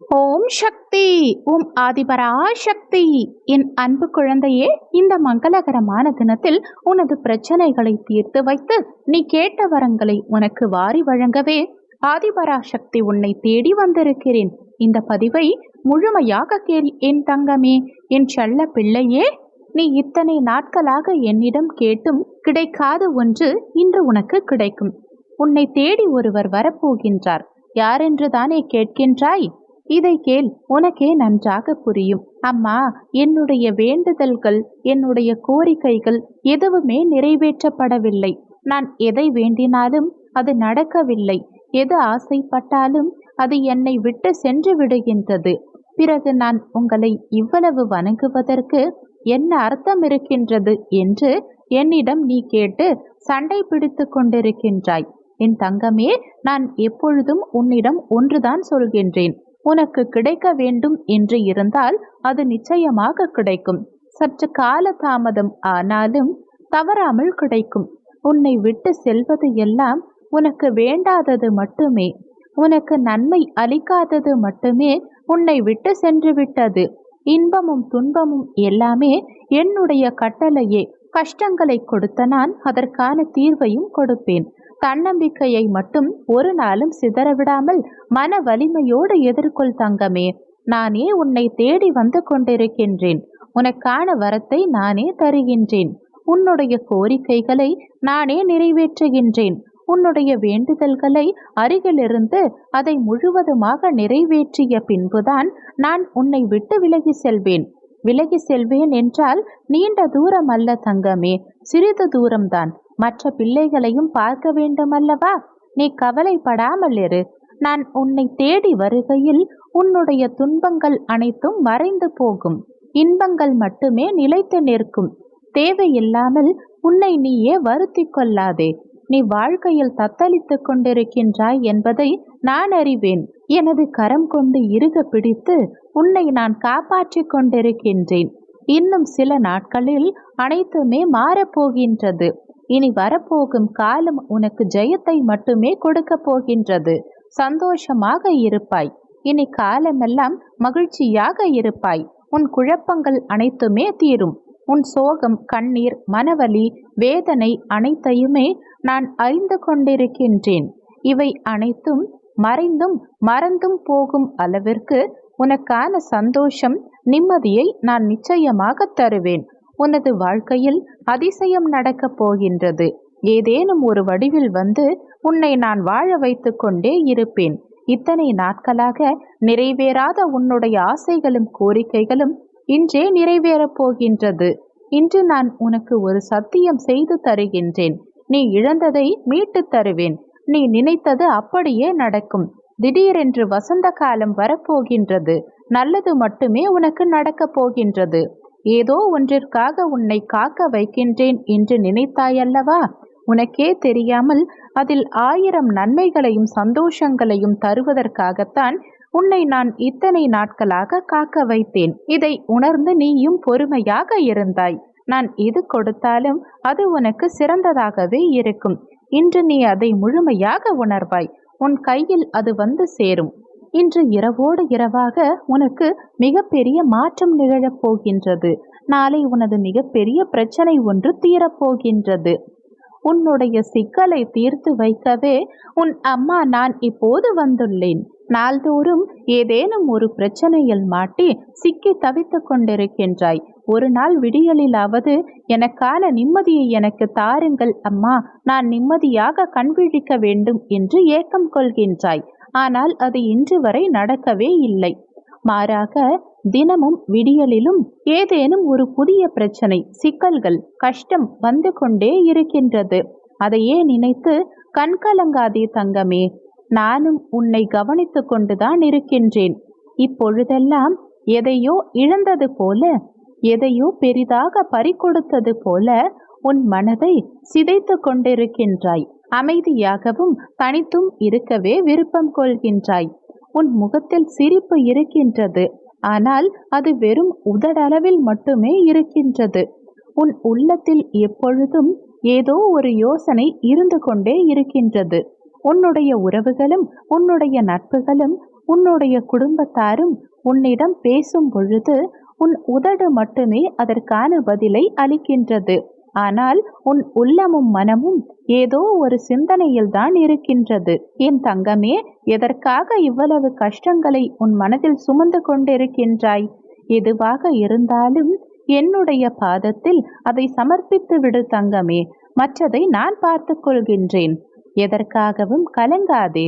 ஓம் சக்தி ஓம் ஆதிபரா சக்தி என் அன்பு குழந்தையே இந்த மங்களகரமான தினத்தில் உனது பிரச்சனைகளை தீர்த்து வைத்து நீ கேட்ட வரங்களை உனக்கு வாரி வழங்கவே ஆதிபரா சக்தி உன்னை தேடி வந்திருக்கிறேன். இந்த பதிவை முழுமையாக கேள் என் தங்கமே என் செல்ல பிள்ளையே. நீ இத்தனை நாட்களாக என்னிடம் கேட்டும் கிடைக்காத ஒன்று இன்று உனக்கு கிடைக்கும். உன்னை தேடி ஒருவர் வரப்போகின்றார். யாரென்று தானே கேட்கின்றாய்? இதை கேள் உனக்கே நன்றாக புரியும். அம்மா என்னுடைய வேண்டுதல்கள் என்னுடைய கோரிக்கைகள் எதுவுமே நிறைவேற்றப்படவில்லை. நான் எதை வேண்டினாலும் அது நடக்கவில்லை. எது ஆசைப்பட்டாலும் அது என்னை விட்டு சென்று விடுகின்றது. பிறகு நான் உங்களை இவ்வளவு வணங்குவதற்கு என்ன அர்த்தம் இருக்கின்றது என்று என்னிடம் நீ கேட்டு சண்டை பிடித்து கொண்டிருக்கின்றாய். என் தங்கமே நான் எப்பொழுதும் உன்னிடம் ஒன்றுதான் சொல்கின்றேன். உனக்கு கிடைக்க வேண்டும் என்று இருந்தால் அது நிச்சயமாக கிடைக்கும். சற்று கால தாமதம் ஆனாலும் தவறாமல் கிடைக்கும். உன்னை விட்டு செல்வது எல்லாம் உனக்கு வேண்டாதது மட்டுமே. உனக்கு நன்மை அளிக்காதது மட்டுமே உன்னை விட்டு சென்று விட்டது. இன்பமும் துன்பமும் எல்லாமே என்னுடைய கட்டளையே. கஷ்டங்களை கொடுத்த நான் அதற்கான தீர்வையும் கொடுப்பேன். தன்னம்பிக்கையை மட்டும் ஒரு நாளும் சிதறவிடாமல் மன வலிமையோடு எதிர்கொள் தங்கமே. நானே உன்னை தேடி வந்து கொண்டிருக்கின்றேன். உனக்கான வரத்தை நானே தருகின்றேன். உன்னுடைய கோரிக்கைகளை நானே நிறைவேற்றுகின்றேன். உன்னுடைய வேண்டுதல்களை அருகிலிருந்து அதை முழுவதுமாக நிறைவேற்றிய பின்புதான் நான் உன்னை விட்டு விலகி செல்வேன். விலகி செல்வேன் என்றால் நீண்ட தூரம் அல்ல தங்கமே. சிறிது தூரம்தான். மற்ற பிள்ளைகளையும் பார்க்க வேண்டுமல்லவா? நீ கவலைப்படாமல் இரு. நான் உன்னை தேடி வருகையில் உன்னுடைய துன்பங்கள் அனைத்தும் மறைந்து போகும். இன்பங்கள் மட்டுமே நிலைத்து நிற்கும். தேவையில்லாமல் உன்னை நீயே வருத்தி கொள்ளாதே. நீ வாழ்க்கையில் தத்தளித்துக் கொண்டிருக்கின்றாய் என்பதை நான் அறிவேன். எனது கரம் கொண்டு இறுக பிடித்து உன்னை நான் காப்பாற்றிக் கொண்டிருக்கின்றேன். இன்னும் சில நாட்களில் அனைத்துமே மாறப்போகின்றது இனி வரப்போகும் காலம் உனக்கு ஜெயத்தை மட்டுமே கொடுக்க போகின்றது. சந்தோஷமாக இருப்பாய். இனி காலமெல்லாம் மகிழ்ச்சியாக இருப்பாய். உன் குழப்பங்கள் அனைத்துமே தீரும். உன் சோகம் கண்ணீர் மனவலி வேதனை அனைத்தையுமே நான் அறிந்து கொண்டிருக்கின்றேன். இவை அனைத்தும் மறைந்தும் மறந்தும் போகும் அளவிற்கு உனக்கான சந்தோஷம் நிம்மதியை நான் நிச்சயமாக தருவேன். உனது வாழ்க்கையில் அதிசயம் நடக்கப் போகின்றது. ஏதேனும் ஒரு வடிவில் வந்து உன்னை நான் வாழ வைத்து கொண்டே இருப்பேன். இத்தனை நாட்களாக நிறைவேறாத உன்னுடைய ஆசைகளும் கோரிக்கைகளும் இன்றே நிறைவேறப் போகின்றது. இன்று நான் உனக்கு ஒரு சத்தியம் செய்து தருகின்றேன். நீ இழந்ததை மீட்டு தருவேன். நீ நினைத்தது அப்படியே நடக்கும். திடீரென்று வசந்த காலம் வரப்போகின்றது நல்லது மட்டுமே உனக்கு நடக்கப் போகின்றது. ஏதோ ஒன்றிற்காக உன்னை காக்க வைக்கின்றேன் என்று நினைத்தாயல்லவா? உனக்கே தெரியாமல் அதில் ஆயிரம் நன்மைகளையும் சந்தோஷங்களையும் தருவதற்காகத்தான் உன்னை நான் இத்தனை நாட்களாக காக்க வைத்தேன். இதை உணர்ந்து நீயும் பொறுமையாக இருந்தாய். நான் எது கொடுத்தாலும் அது உனக்கு சிறந்ததாகவே இருக்கும். இன்று நீ அதை முழுமையாக உணர்வாய். உன் கையில் அது வந்து சேரும். இன்று இரவோடு இரவாக உனக்கு மிகப்பெரிய மாற்றம் நிகழப் போகின்றது. நாளை உனது மிகப்பெரிய பிரச்சனை ஒன்று தீரப்போகின்றது உன்னுடைய சிக்கலை தீர்த்து வைக்கவே உன் அம்மா நான் இப்போது வந்துள்ளேன். நாள்தோறும் ஏதேனும் ஒரு பிரச்சனையில் மாட்டி சிக்கி தவித்து கொண்டிருக்கின்றாய். ஒரு நாள் விடியலிலாவது எனக்கான நிம்மதியை எனக்கு தாருங்கள் அம்மா. நான் நிம்மதியாக கண்விழிக்க வேண்டும் என்று ஏக்கம் கொள்கின்றாய். ஆனால் அது இன்று வரை நடக்கவே இல்லை. மாறாக தினமும் விடியலிலும் ஏதேனும் ஒரு புதிய பிரச்சனை சிக்கல்கள் கஷ்டம் வந்து கொண்டே இருக்கின்றது. அதையே நினைத்து கண்கலங்காதே தங்கமே நானும் உன்னை கவனித்து கொண்டுதான் இருக்கின்றேன். இப்பொழுதெல்லாம் எதையோ இழந்தது போல எதையோ பெரிதாக பறிகொடுத்தது போல உன் மனதை சிதைத்து கொண்டிருக்கின்றாய். அமைதியாகவும் தனித்தும் இருக்கவே விருப்பம் கொள்கின்றாய். உன் முகத்தில் சிரிப்பு இருக்கின்றது. ஆனால் அது வெறும் உதடளவில் மட்டுமே இருக்கின்றது. உன் உள்ளத்தில் எப்பொழுதும் ஏதோ ஒரு யோசனை இருந்து கொண்டே இருக்கின்றது. உன்னுடைய உறவுகளும் உன்னுடைய நட்புகளும் உன்னுடைய குடும்பத்தாரும் உன்னிடம் பேசும் பொழுது உன் உதடு மட்டுமே அதற்கான பதிலை அளிக்கின்றது. ஆனால் உன் உள்ளமும் மனமும் ஏதோ ஒரு சிந்தனையில் தான் இருக்கின்றது. என் தங்கமே எதற்காக இவ்வளவு கஷ்டங்களை உன் மனதில் சுமந்து கொண்டிருக்கின்றாய்? எதுவாக இருந்தாலும் என்னுடைய பாதத்தில் அதை சமர்ப்பித்து விடு தங்கமே. மற்றதை நான் பார்த்து கொள்கின்றேன். எதற்காகவும் கலங்காதே.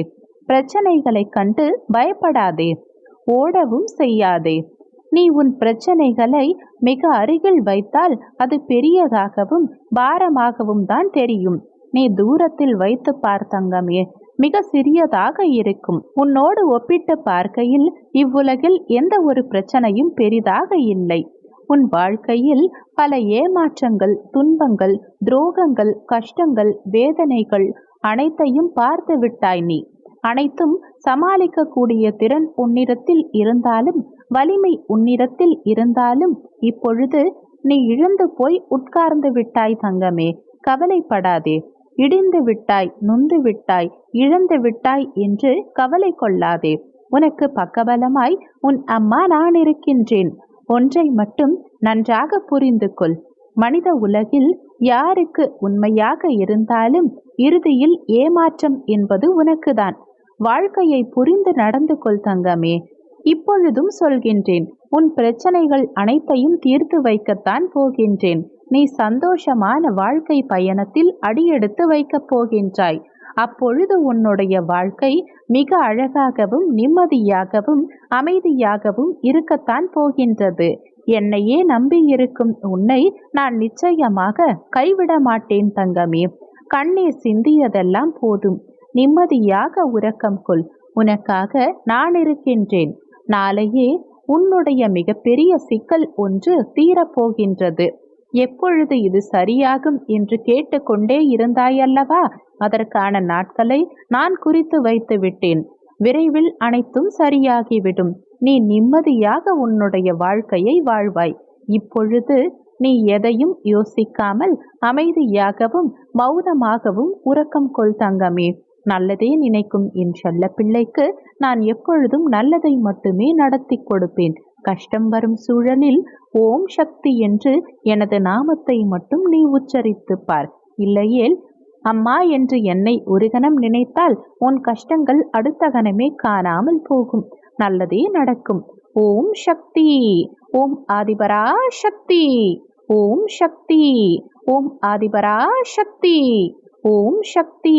பிரச்சனைகளைக் கண்டு பயப்படாதே. ஓடவும் செய்யாதே. நீ உன் பிரச்சனைகளை மிக அருகில் வைத்தால் அது பெரியதாகவும் பாரமாகவும் தான் தெரியும். நீ தூரத்தில் வைத்து பார்த்தங்கமே மிக சிறியதாக இருக்கும். உன்னோடு ஒப்பிட்டு பார்க்கையில் இவ்வுலகில் எந்த ஒரு பிரச்சனையும் பெரிதாக இல்லை. உன் வாழ்க்கையில் பல ஏமாற்றங்கள் துன்பங்கள் துரோகங்கள் கஷ்டங்கள் வேதனைகள் அனைத்தையும் பார்த்து விட்டாய் நீ. அனைத்தும் சமாளிக்கக்கூடிய திறன் உன்னிடத்தில் இருந்தாலும் வலிமை உன்னிடத்தில் இருந்தாலும் இப்பொழுது நீ இழந்து போய் உட்கார்ந்து விட்டாய் தங்கமே. கவலைப்படாதே. இடிந்து விட்டாய் நொந்து விட்டாய் இழந்து விட்டாய் என்று கவலை கொள்ளாதே. உனக்கு பக்கபலமாய் உன் அம்மா நான் இருக்கின்றேன் ஒன்றை மட்டும் நன்றாக புரிந்து கொள். மனித உலகில் யாருக்கு உண்மையாக இருந்தாலும் இறுதியில் ஏமாற்றம் என்பது உனக்குதான். வாழ்க்கையை புரிந்து நடந்து கொள் தங்கமே. இப்பொழுதும் சொல்கின்றேன் உன் பிரச்சனைகள் அனைத்தையும் தீர்த்து வைக்கத்தான் போகின்றேன். நீ சந்தோஷமான வாழ்க்கை பயணத்தில் அடியெடுத்து வைக்கப் போகின்றாய். அப்பொழுது உன்னுடைய வாழ்க்கை மிக அழகாகவும் நிம்மதியாகவும் அமைதியாகவும் இருக்கத்தான் போகின்றது. என்னையே நம்பியிருக்கும் உன்னை நான் நிச்சயமாக கைவிட மாட்டேன் தங்கமே. கண்ணீர் சிந்தியதெல்லாம் போதும். நிம்மதியாக உறக்கம் கொள். உனக்காக நான் இருக்கின்றேன். நாளையே உன்னுடைய மிகப்பெரிய சிக்கல் ஒன்று தீரப்போகின்றது. எப்பொழுது இது சரியாகும் என்று கேட்டுக்கொண்டே இருந்தாயல்லவா? அதற்கான நாட்களை நான் குறித்து வைத்து விட்டேன். விரைவில் அனைத்தும் சரியாகிவிடும். நீ நிம்மதியாக உன்னுடைய வாழ்க்கையை வாழ்வாய். இப்பொழுது நீ எதையும் யோசிக்காமல் அமைதியாகவும் மௌனமாகவும் உறக்கம் கொள் தங்கமே. நல்லதே நினைக்கும் என் செல்ல பிள்ளைக்கு நான் எப்பொழுதும் நல்லதை மட்டுமே நடத்தி கொடுப்பேன். கஷ்டம் வரும் சூழலில் ஓம் சக்தி என்று எனது நாமத்தை மட்டும் நீ உச்சரித்து பார். இல்லையேல் அம்மா என்று என்னை ஒரு கணம் நினைத்தால் உன் கஷ்டங்கள் அடுத்த கணமே காணாமல் போகும். நல்லதே நடக்கும். ஓம் சக்தி ஓம் ஆதிபரா சக்தி ஓம் சக்தி ஓம் ஆதிபரா சக்தி ஓம் சக்தி.